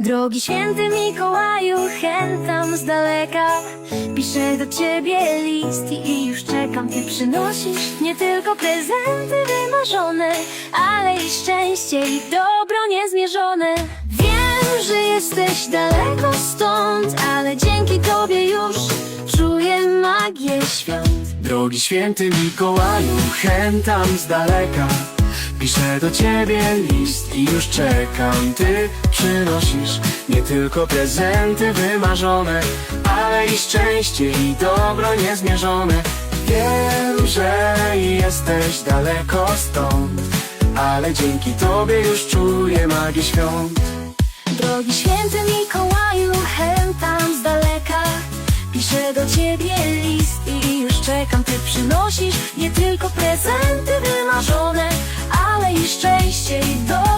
Drogi święty Mikołaju, chętam z daleka. Piszę do ciebie list i już czekam. Ty przynosisz nie tylko prezenty wymarzone Ale i szczęście i dobro niezmierzone. Wiem, że jesteś daleko stąd Ale dzięki tobie już czuję magię świąt. Drogi święty Mikołaju, chętam z daleka. Piszę do ciebie list i już czekam. Ty przynosisz. Nie tylko prezenty wymarzone Ale i szczęście i dobro niezmierzone. Wiem, że jesteś daleko stąd Ale dzięki tobie już czuję magię świąt. Drogi święty Mikołaju, chętam z daleka. Piszę do ciebie list i już czekam Ty przynosisz nie tylko prezenty wymarzone Ale i szczęście i dobro